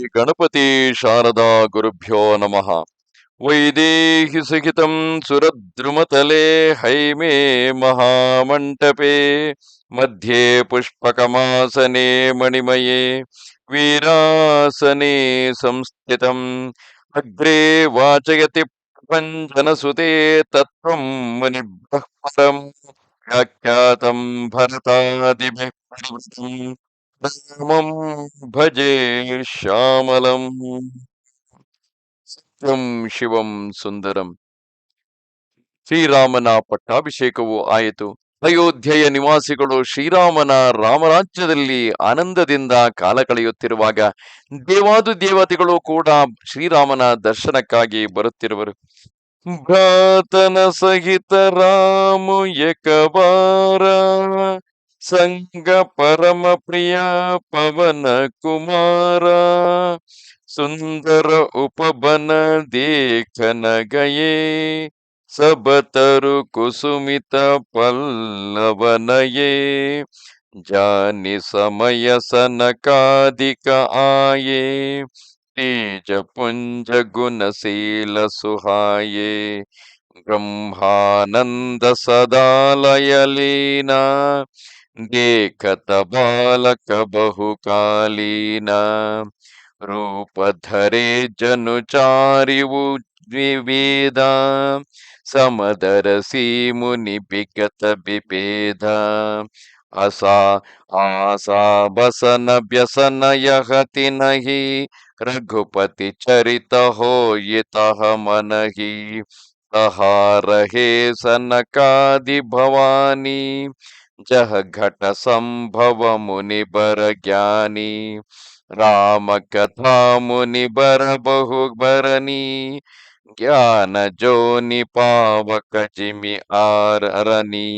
गणपति शारदा गुरुभ्यो नमः। वैदेहिसहितं सुरद्रुमतले हईमे महामण्टपे मध्ये पुष्पकमासने मणिमये, वीरासने संस्थित। अग्रे वाचयति प्रपञ्चनसुते तत्त्वं मुनिब्रह्मरम् व्याख्यातं भरतादिभिः ರಾಮಂ ಭಜೆ ಶ್ಯಾಮಲಂ ಸತ್ಯಂ ಶಿವಂ ಸುಂದರಂ ಶ್ರೀರಾಮನ ಪಟ್ಟಾಭಿಷೇಕವು ಆಯಿತು. ಅಯೋಧ್ಯೆಯ ನಿವಾಸಿಗಳು ಶ್ರೀರಾಮನ ರಾಮರಾಜ್ಯದಲ್ಲಿ ಆನಂದದಿಂದ ಕಾಲ ಕಳೆಯುತ್ತಿರುವಾಗ ದೇವಾದು ದೇವತೆಗಳು ಕೂಡ ಶ್ರೀರಾಮನ ದರ್ಶನಕ್ಕಾಗಿ ಬರುತ್ತಿರುವರು. ಭ್ರಾತನ ಸಹಿತ ರಾಮು ಏಕವಾರ ಸಂಗ ಪರಮ ಪ್ರಿಯ ಪವನ ಕುಮಾರ ಸುಂದರ ಉಪಬನ ದೇಖನ ಗಯೇ ಸಬತರು ಕುಸುಮಿತ ಪಲ್ಲವನಯೇ, ಜಾನಿ ಸಮಯ ಸನಕಾಧಿಕ ಆಯೇ, ತೇಜ ಪುಂಜ ಗುಣಶೀಲ ಸುಹಾಯೇ, ಬ್ರಹ್ಮಾನಂದ ಸದಾಲಯಲೀನ देखत बालक बहुकालीन। रूप धरे जनुचारिवु द्विवेद समदरसी मुनि विगत विभेद। असा आसा बसन व्यसन यहति नहि। रघुपति चरित हो यतः मनहि। तहा रहे सनकादि भवानी। ಮುನಿ ಬರ ಜ್ಞಾನಿ ರಾಮ ಕಥಾ ಮುನಿ ಬರ ಬಹು ಬರನಿ ಜ್ಞಾನ ಜೋನಿ ಪಾವಕ ಜಿಮಿ ಆರನಿ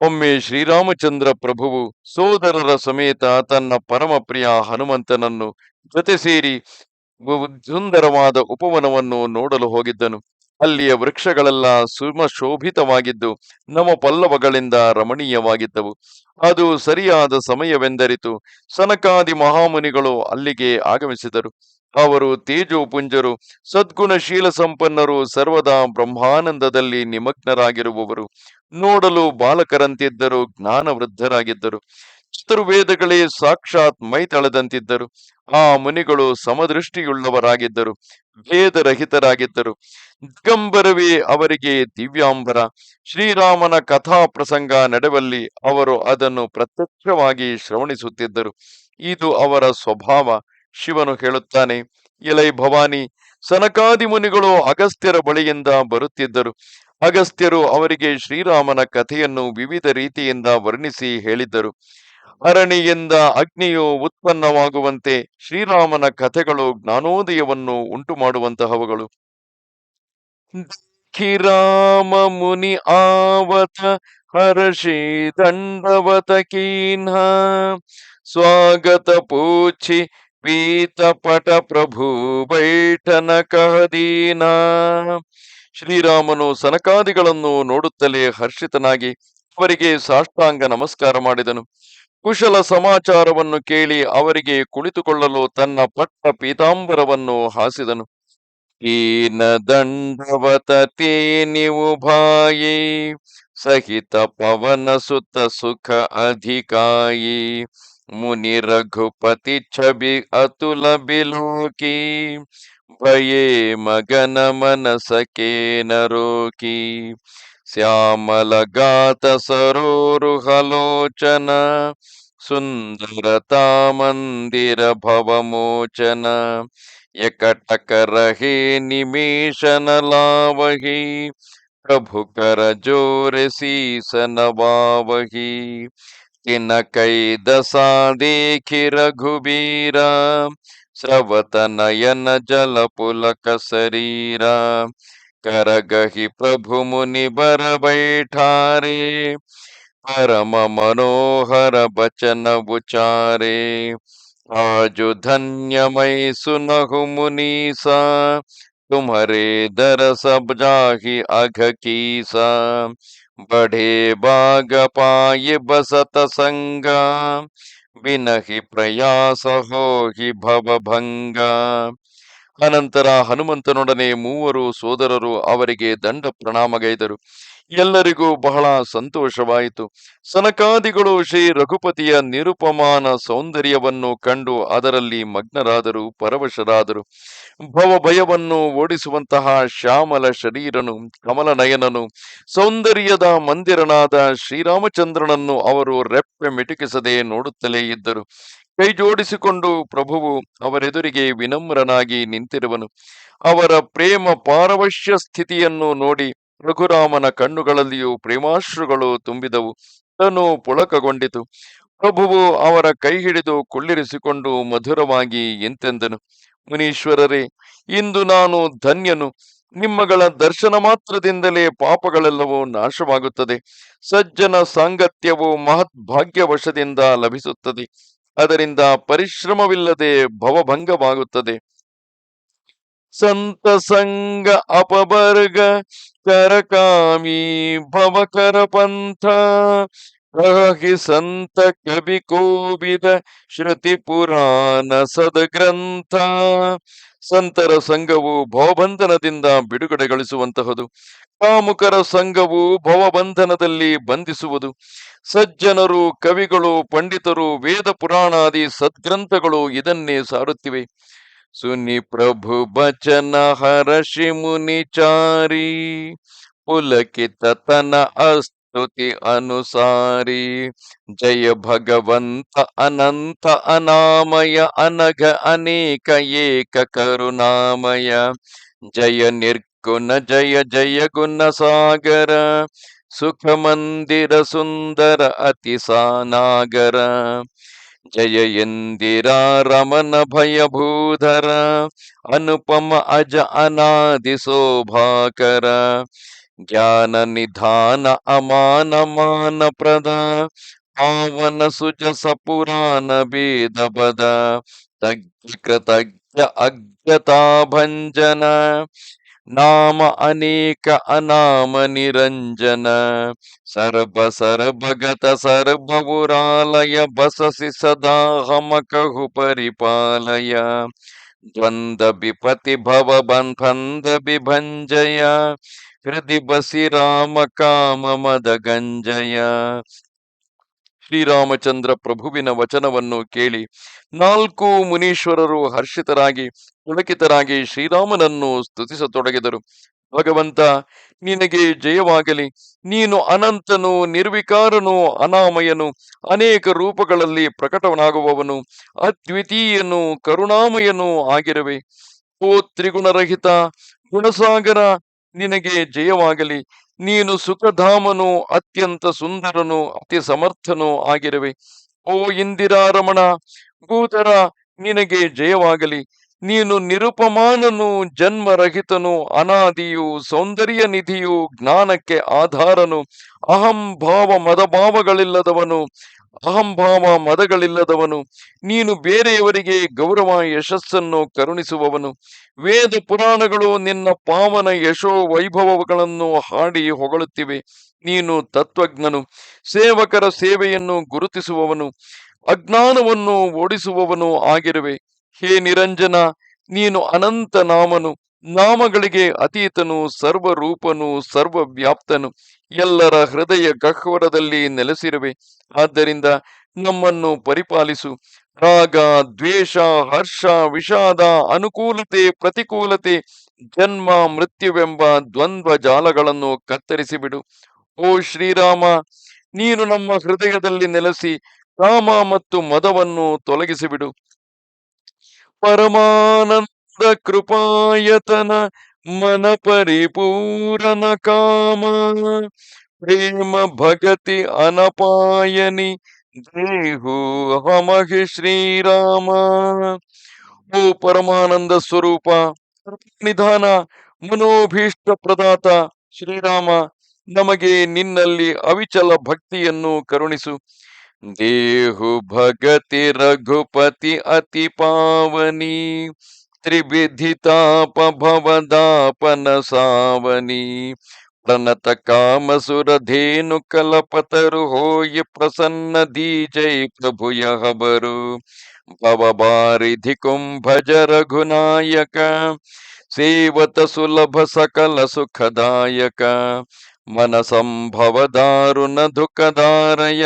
ಒಮ್ಮೆ ಶ್ರೀರಾಮಚಂದ್ರ ಪ್ರಭುವು ಸೋದರರ ಸಮೇತ ತನ್ನ ಪರಮ ಪ್ರಿಯ ಹನುಮಂತನನ್ನು ಜೊತೆ ಸೇರಿ ಸುಂದರವಾದ ಉಪವನವನ್ನು ನೋಡಲು ಹೋಗಿದ್ದನು. ಅಲ್ಲಿಯ ವೃಕ್ಷಗಳೆಲ್ಲ ಸುಮಶೋಭಿತವಾಗಿದ್ದು ನವ ಪಲ್ಲವಗಳಿಂದ ರಮಣೀಯವಾಗಿದ್ದವು. ಅದು ಸರಿಯಾದ ಸಮಯವೆಂದರಿತು. ಸನಕಾದಿ ಮಹಾಮುನಿಗಳು ಅಲ್ಲಿಗೆ ಆಗಮಿಸಿದರು. ಅವರು ತೇಜೋಪುಂಜರು, ಸದ್ಗುಣಶೀಲ ಸಂಪನ್ನರು, ಸರ್ವದಾ ಬ್ರಹ್ಮಾನಂದದಲ್ಲಿ ನಿಮಗ್ನರಾಗಿರುವವರು. ನೋಡಲು ಬಾಲಕರಂತಿದ್ದರು ಜ್ಞಾನ ವೃದ್ಧರಾಗಿದ್ದರು ಚತುರ್ವೇದಗಳೇ ಸಾಕ್ಷಾತ್ ಮೈತಳೆದಂತಿದ್ದರು. ಆ ಮುನಿಗಳು ಸಮದೃಷ್ಟಿಯುಳ್ಳವರಾಗಿದ್ದರು. ವೇದರಹಿತರಾಗಿದ್ದರು. ದಿಗಂಬರವೇ ಅವರಿಗೆ ದಿವ್ಯಾಂಬರ. ಶ್ರೀರಾಮನ ಕಥಾ ಪ್ರಸಂಗ ನಡೆವಲ್ಲಿ ಅವರು ಅದನ್ನು ಪ್ರತ್ಯಕ್ಷವಾಗಿ ಶ್ರವಣಿಸುತ್ತಿದ್ದರು. ಇದು ಅವರ ಸ್ವಭಾವ. ಶಿವನು ಹೇಳುತ್ತಾನೆ, ಎಲೈ ಭವಾನಿ, ಸನಕಾದಿ ಮುನಿಗಳು ಅಗಸ್ತ್ಯರ ಬಳಿಯಿಂದ ಬರುತ್ತಿದ್ದರು. ಅಗಸ್ತ್ಯರು ಅವರಿಗೆ ಶ್ರೀರಾಮನ ಕಥೆಯನ್ನು ವಿವಿಧ ರೀತಿಯಿಂದ ವರ್ಣಿಸಿ ಹೇಳಿದ್ದರು. ಅರಣಿಯಿಂದ ಅಗ್ನಿಯು ಉತ್ಪನ್ನವಾಗುವಂತೆ ಶ್ರೀರಾಮನ ಕಥೆಗಳು ಜ್ಞಾನೋದಯವನ್ನು ಉಂಟು ಮಾಡುವಂತಹವುಗಳು ಕಿರಾಮ ಮುನಿ ಆವತ ಹರ್ಷಿ ದಂಡವತ ಕೀನ್ಹ ಸ್ವಾಗತ ಪೂಚಿ ಪೀತ ಪಟ ಪ್ರಭು ಬೈಠನ ಕಹದೀನ. ಶ್ರೀರಾಮನು ಸನಕಾದಿಗಳನ್ನು ನೋಡುತ್ತಲೇ ಹರ್ಷಿತನಾಗಿ ಅವರಿಗೆ ಸಾಷ್ಟಾಂಗ ನಮಸ್ಕಾರ ಮಾಡಿದನು. ಕುಶಲ ಸಮಾಚಾರವನ್ನು ಕೇಳಿ ಅವರಿಗೆ ಕುಳಿತುಕೊಳ್ಳಲು ತನ್ನ ಪಟ್ಟ ಪೀತಾಂಬರವನ್ನು ಹಾಸಿದನು. ಈನ ದಂಡವತ ನೀವು ಭಾಯಿ ಸಹಿತ ಪವನ ಸುತ ಸುಖ ಅಧಿಕಾಯಿ, ಮುನಿ ರಘುಪತಿ ಛಬಿ ಅತುಲ ಬಿಲೋಕಿ, ಭಯೇ ಮಗನ ಮನಸಕೇನ ರೋಕಿ श्यामलगातसरोरुहलोचन सुन्दरतामन्दिरभवमोचन यकटकरहे निमेषनलावहि प्रभुकरजोरसीसनवावहि किनकैदसा देखि रघुबीरा श्रवत नयन जल स्रवतनयन जलपुलकशरीरा करगहि प्रभु मुनि बर बैठारे, परम मनोहर बचन उचारे आज धन्य मई सुनहु मुनीसा, तुम्हारे दरस जाहि अघ की सा बढ़े बाग पाय बसत संगा, बिनहि प्रयास हो ही भव भंगा। ಅನಂತರ ಹನುಮಂತನೊಡನೆ ಮೂವರು ಸೋದರರು ಅವರಿಗೆ ದಂಡ ಪ್ರಣಾಮಗೈದರು. ಎಲ್ಲರಿಗೂ ಬಹಳ ಸಂತೋಷವಾಯಿತು. ಸನಕಾದಿಗಳು ಶ್ರೀ ರಘುಪತಿಯ ನಿರುಪಮಾನ ಸೌಂದರ್ಯವನ್ನು ಕಂಡು ಅದರಲ್ಲಿ ಮಗ್ನರಾದರು, ಪರವಶರಾದರು. ಭವ ಭಯವನ್ನು ಓಡಿಸುವಂತಹ ಶ್ಯಾಮಲ ಶರೀರನು, ಕಮಲನಯನನು, ಸೌಂದರ್ಯದ ಮಂದಿರನಾದ ಶ್ರೀರಾಮಚಂದ್ರನನ್ನು ಅವರು ರೆಪ್ಪೆ ಮಿಟುಕಿಸದೆ ನೋಡುತ್ತಲೇ ಇದ್ದರು. ಕೈ ಜೋಡಿಸಿಕೊಂಡು ಪ್ರಭುವು ಅವರೆದುರಿಗೆ ವಿನಮ್ರನಾಗಿ ನಿಂತಿರುವನು. ಅವರ ಪ್ರೇಮ ಪಾರವಶ್ಯ ಸ್ಥಿತಿಯನ್ನು ನೋಡಿ ರಘುರಾಮನ ಕಣ್ಣುಗಳಲ್ಲಿಯೂ ಪ್ರೇಮಾಶ್ರುಗಳು ತುಂಬಿದವು. ತನು ಪುಳಕಗೊಂಡಿತು. ಪ್ರಭುವು ಅವರ ಕೈ ಹಿಡಿದು ಕುಳ್ಳಿರಿಸಿಕೊಂಡು ಮಧುರವಾಗಿ ಎಂತೆಂದನು. ಮುನೀಶ್ವರರೇ, ಇಂದು ನಾನು ಧನ್ಯನು. ನಿಮ್ಮಗಳ ದರ್ಶನ ಮಾತ್ರದಿಂದಲೇ ಪಾಪಗಳೆಲ್ಲವೂ ನಾಶವಾಗುತ್ತದೆ. ಸಜ್ಜನ ಸಾಂಗತ್ಯವು ಮಹತ್ ಭಾಗ್ಯವಶದಿಂದ ಲಭಿಸುತ್ತದೆ. ಅದರಿಂದ ಪರಿಶ್ರಮವಿಲ್ಲದೆ ಭವಭಂಗವಾಗುತ್ತದೆ. ಸಂತ ಸಂಗ ಅಪವರ್ಗ ಕರಕಾಮಿ ಭವಕರ ಪಂಥ ರಾಹಿ ಸಂತ ಕವಿ ಕೋವಿದ ಶ್ರುತಿ ಪುರಾಣ ಸದಗ್ರಂಥ. ಸಂತರ ಸಂಘವು ಭವಬಂಧನದಿಂದ ಬಿಡುಗಡೆಗೊಳಿಸುವಂತಹದು. ಕಾಮುಕರ ಸಂಘವು ಭವಬಂಧನದಲ್ಲಿ ಬಂಧಿಸುವುದು. ಸಜ್ಜನರು, ಕವಿಗಳು, ಪಂಡಿತರು, ವೇದ ಪುರಾಣಾದಿ ಸದ್ಗ್ರಂಥಗಳು ಇದನ್ನೇ ಸಾರುತ್ತಿವೆ. ಸುನಿ ಪ್ರಭು ಬಚನ ಹರಶಿ ಮುನಿಚಾರಿ. ಪುಲಕಿತ ತನ ಅಸ್ತುತಿ ಅನುಸಾರಿ, ಜಯ ಭಗವಂತ ಅನಂತ ಅನಾಮಯ, ಅನಘ ಅನೇಕ ಏಕ ಕರುಣಾಮಯ ಜಯ ನಿರ್ಗುಣ, ಜಯ ಜಯ ಗುಣ ಸಾಗರ, ಸುಖ ಮಂದಿರ ಸುಂದರ ಅತಿ ಸಾನಾಗರ, ಜಯ ಎಂದಿರಾ ರಮನ ಭಯಭೂಧರ, ಅನುಪಮ ಅಜ ಅನಾದಿ ಶೋಭಾಕರ ज्ञान निधान अमान मान प्रद। पावन सुज सपुराण वेद पद तज्ञ अज्ञता भंजन नाम अनेक अनाम निरंजन सर्व सर्वगत सर्वुरालय बससि सदा हम कहु परिपालय। द्वंद विपति भव बंध विभंजया ಹೃದಿ ಬಸಿ ರಾಮ ಕಾಮ ಮದ ಗಂಜಯ. ಶ್ರೀರಾಮಚಂದ್ರ ಪ್ರಭುವಿನ ವಚನವನ್ನು ಕೇಳಿ ನಾಲ್ಕು ಮುನೀಶ್ವರರು ಹರ್ಷಿತರಾಗಿ ಪುಳಕಿತರಾಗಿ ಶ್ರೀರಾಮನನ್ನು ಸ್ತುತಿಸತೊಡಗಿದರು. ಭಗವಂತ, ನಿನಗೆ ಜಯವಾಗಲಿ. ನೀನು ಅನಂತನು, ನಿರ್ವಿಕಾರನು, ಅನಾಮಯನು, ಅನೇಕ ರೂಪಗಳಲ್ಲಿ ಪ್ರಕಟವನಾಗುವವನು ಅದ್ವಿತೀಯನು, ಕರುಣಾಮಯನೂ ಆಗಿರುವೆ. ಓ ತ್ರಿಗುಣರಹಿತ, ಗುಣಸಾಗರ ನಿನಗೆ ಜಯವಾಗಲಿ. ನೀನು ಸುಖಧಾಮನು, ಅತ್ಯಂತ ಸುಂದರನು, ಅತಿ ಸಮರ್ಥನು ಆಗಿರುವೆ. ಓ ಇಂದಿರಾರಮಣ ಭೂತರ ನಿನಗೆ ಜಯವಾಗಲಿ. ನೀನು ನಿರುಪಮಾನನು, ಜನ್ಮರಹಿತನು, ಅನಾದಿಯು, ಸೌಂದರ್ಯ ನಿಧಿಯು, ಜ್ಞಾನಕ್ಕೆ ಆಧಾರನು ಅಹಂಭಾವ ಮದಭಾವಗಳಿಲ್ಲದವನು ಅಹಂಭಾವ ಮದಗಳಿಲ್ಲದವನು ನೀನು ಬೇರೆಯವರಿಗೆ ಗೌರವ ಯಶಸ್ಸನ್ನು ಕರುಣಿಸುವವನು. ವೇದ ಪುರಾಣಗಳು ನಿನ್ನ ಪಾವನ ಯಶೋ ವೈಭವಗಳನ್ನು ಹಾಡಿ ಹೊಗಳುತ್ತಿವೆ. ನೀನು ತತ್ವಜ್ಞನು. ಸೇವಕರ ಸೇವೆಯನ್ನು ಗುರುತಿಸುವವನು. ಅಜ್ಞಾನವನ್ನು ಓಡಿಸುವವನು ಆಗಿರುವೆ. ಹೇ ನಿರಂಜನ, ನೀನು ಅನಂತ ನಾಮನು ನಾಮಗಳಿಗೆ ಅತೀತನು, ಸರ್ವರೂಪನು, ಸರ್ವವ್ಯಾಪ್ತನು, ಎಲ್ಲರ ಹೃದಯ ಗಹ್ವರದಲ್ಲಿ ನೆಲೆಸಿರುವೆ. ಆದ್ದರಿಂದ ನಮ್ಮನ್ನು ಪರಿಪಾಲಿಸು. ರಾಗ, ದ್ವೇಷ, ಹರ್ಷ, ವಿಷಾದ, ಅನುಕೂಲತೆ, ಪ್ರತಿಕೂಲತೆ, ಜನ್ಮ, ಮೃತ್ಯುವೆಂಬ ದ್ವಂದ್ವ ಜಾಲಗಳನ್ನು ಕತ್ತರಿಸಿಬಿಡು. ಓ ಶ್ರೀರಾಮ, ನೀನು ನಮ್ಮ ಹೃದಯದಲ್ಲಿ ನೆಲೆಸಿ ಕಾಮ ಮತ್ತು ಮದವನ್ನು ತೊಲಗಿಸಿಬಿಡು. ಪರಮಾನಂದ ಕೃಪಾಯತನ ಮನ ಪರಿಪೂರನ ಕಾಮ ಪ್ರೇಮ ಭಗತಿ ಅನಪಾಯನಿ ದೇಹು ಹಮಹಿ ಶ್ರೀರಾಮ ಓ ಪರಮಾನಂದ ಸ್ವರೂಪ ನಿಧಾನ ಮನೋಭೀಷ್ಟ ಪ್ರದಾತ ಶ್ರೀರಾಮ ನಮಗೆ ನಿನ್ನಲ್ಲಿ ಅವಿಚಲ ಭಕ್ತಿಯನ್ನು ಕರುಣಿಸು। ದೇಹು ಭಗತಿ ರಘುಪತಿ ಅತಿ ಪಾವನಿ ತ್ರಿವಿಧಿತಾಪ ಭವದಾಪನ ಸಾವನಿ ಪ್ರಣತ ಕಾಮಸುರಧೇನು ಕಲಪತರು ಹೋಯಿ ಪ್ರಸನ್ನ ದೀಜೈ ಪ್ರಭುಯ ಹಬರು ಭವಬಾರಿಧಿ ಕುಂಭಜ ರಘುನಾಯಕ ಸೇವತ ಸುಲಭ ಸಕಲ ಸುಖದಾಯಕ ಮನ ಸಂಭವ ದಾರುಣ ದುಃಖದಾರಯ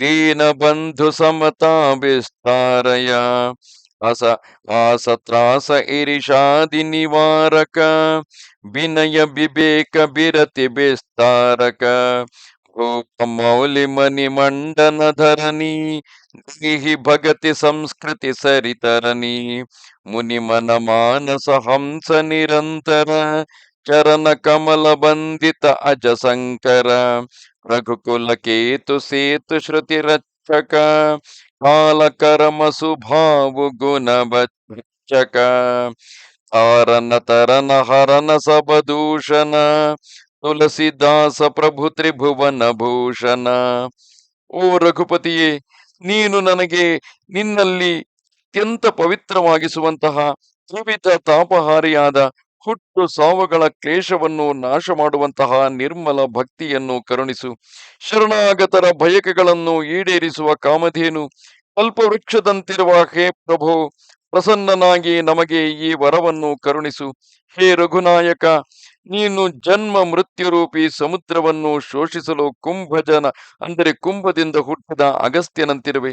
ದೀನ ಬಂಧು ಸಮತಾ ವಿಸ್ತಾರಯ अस आसत्रास ईर्षादिनिवारक विनय विवेक, विरति विस्तारक मौलिमणिमण्डन धरणी, गिहि भगति संस्कृति सरितरणी मुनिमन मानस हंस निरंतर, चरण कमल बंदित अज शंकर, रघुकुल केतु सेतु श्रुतिरक्षक ಅಜ ಸಂಕರ ರಘುಕುಲ ಕೇತು ಸೇತು ಶ್ರುತಿ ರಕ್ಷಕ ಕಾಲ ಕರಮ ಸುಭಾವು ಗುಣ ಭಕ್ಷಕ ತಾರನ ತರನ ಹರನ ಸಬದೂಷಣ ತುಳಸಿದಾಸ ಪ್ರಭು ತ್ರಿಭುವನ ಭೂಷಣ ಓ ರಘುಪತಿಯೇ, ನೀನು ನನಗೆ ನಿನ್ನಲ್ಲಿ ಅತ್ಯಂತ ಪವಿತ್ರವಾಗಿಸುವಂತಹ ತ್ರಿವಿಧ ತಾಪಹಾರಿಯಾದ ಹುಟ್ಟು ಸಾವುಗಳ ಕ್ಲೇಶವನ್ನು ನಾಶ ಮಾಡುವಂತಹ ನಿರ್ಮಲ ಭಕ್ತಿಯನ್ನು ಕರುಣಿಸು. ಶರಣಾಗತರ ಬಯಕೆಗಳನ್ನು ಈಡೇರಿಸುವ ಕಾಮಧೇನು ಕಲ್ಪವೃಕ್ಷದಂತಿರುವ ಹೇ ಪ್ರಭು, ಪ್ರಸನ್ನನಾಗಿ ನಮಗೆ ಈ ವರವನ್ನು ಕರುಣಿಸು. ಹೇ ರಘುನಾಯಕ ನೀನು ಜನ್ಮ ಮೃತ್ಯು ರೂಪಿ ಸಮುದ್ರವನ್ನು ಶೋಷಿಸಲು ಕುಂಭಜನ, ಅಂದರೆ ಕುಂಭದಿಂದ ಹುಟ್ಟಿದ ಅಗಸ್ತ್ಯನಂತಿರುವೆ.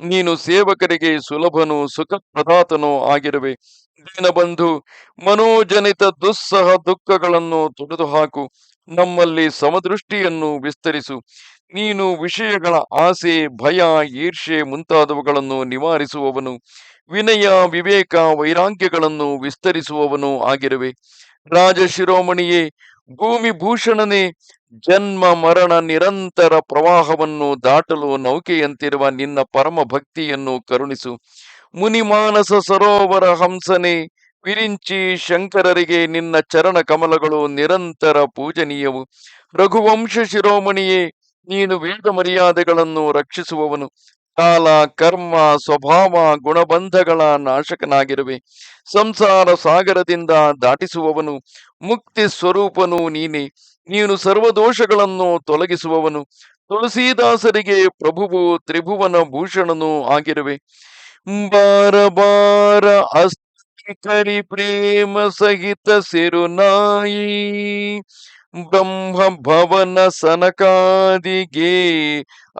ನೀನು ಸೇವಕರಿಗೆ ಸುಲಭನು ಸುಖಪ್ರದಾತನೂ ಆಗಿರುವೆ. ದೀನಬಂಧು ಮನೋಜನಿತ ದುಸ್ಸಹ ದುಃಖಗಳನ್ನು ತೊಡೆದುಹಾಕು. ನಮ್ಮಲ್ಲಿ ಸಮದೃಷ್ಟಿಯನ್ನು ವಿಸ್ತರಿಸು. ನೀನು ವಿಷಯಗಳ ಆಸೆ, ಭಯ ಈರ್ಷೆ ಮುಂತಾದವುಗಳನ್ನು ನಿವಾರಿಸುವವನು. ವಿನಯ, ವಿವೇಕ, ವೈರಾಗ್ಯಗಳನ್ನು ವಿಸ್ತರಿಸುವವನು ಆಗಿರುವೆ. ರಾಜ ಶಿರೋಮಣಿಯೇ, ಭೂಮಿ ಭೂಷಣನೇ, ಜನ್ಮ ಮರಣ ನಿರಂತರ ಪ್ರವಾಹವನ್ನು ದಾಟಲು ನೌಕೆಯಂತಿರುವ ನಿನ್ನ ಪರಮ ಭಕ್ತಿಯನ್ನು ಕರುಣಿಸು. ಮುನಿಮಾನಸ ಸರೋವರ ಹಂಸನೆ, ವಿರಿಂಚಿ ಶಂಕರರಿಗೆ ನಿನ್ನ ಚರಣ ಕಮಲಗಳು ನಿರಂತರ ಪೂಜನೀಯವು. ರಘುವಂಶ ಶಿರೋಮಣಿಯೇ, ನೀನು ವೇದ ಮರ್ಯಾದೆಗಳನ್ನು ರಕ್ಷಿಸುವವನು. ಕಾಲ, ಕರ್ಮ, ಸ್ವಭಾವ, ಗುಣಬಂಧಗಳ ನಾಶಕನಾಗಿರುವೆ. ಸಂಸಾರ ಸಾಗರದಿಂದ ದಾಟಿಸುವವನು, ಮುಕ್ತಿ ಸ್ವರೂಪನು ನೀನೆ. ನೀನು ಸರ್ವದೋಷಗಳನ್ನು ತೊಲಗಿಸುವವನು. ತುಳಸೀದಾಸರಿಗೆ ಪ್ರಭುವು ತ್ರಿಭುವನ ಭೂಷಣನು ಆಗಿರುವೆ. ಬಾರ ಬಾರ ಅಸ್ತಿ ಕರಿ ಪ್ರೇಮ ಸಹಿತ ಸಿರುನಾಯಿ ಬ್ರಹ್ಮ ಭವನ ಸನಕಾದಿಗೆ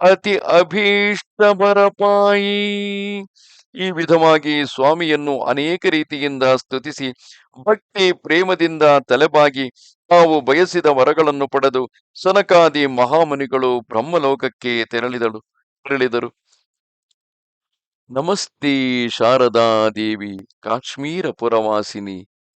ಅತಿ ಅಭೀಷ್ಟ ಬರಪಾಯಿ ಈ ವಿಧವಾಗಿ ಸ್ವಾಮಿಯನ್ನು ಅನೇಕ ರೀತಿಯಿಂದ ಸ್ತುತಿಸಿ, ಭಕ್ತಿ ಪ್ರೇಮದಿಂದ ತಲೆಬಾಗಿ ತಾವು ಬಯಸಿದ ವರಗಳನ್ನು ಪಡೆದು ಸನಕಾದಿ ಮಹಾಮುನಿಗಳು ಬ್ರಹ್ಮಲೋಕಕ್ಕೆ ತೆರಳಿದಳು ತೆರಳಿದರು. ನಮಸ್ತೆ ಶಾರದಾ ದೇವಿ, ಕಾಶ್ಮೀರ ಪುರವಾಸಿನಿ.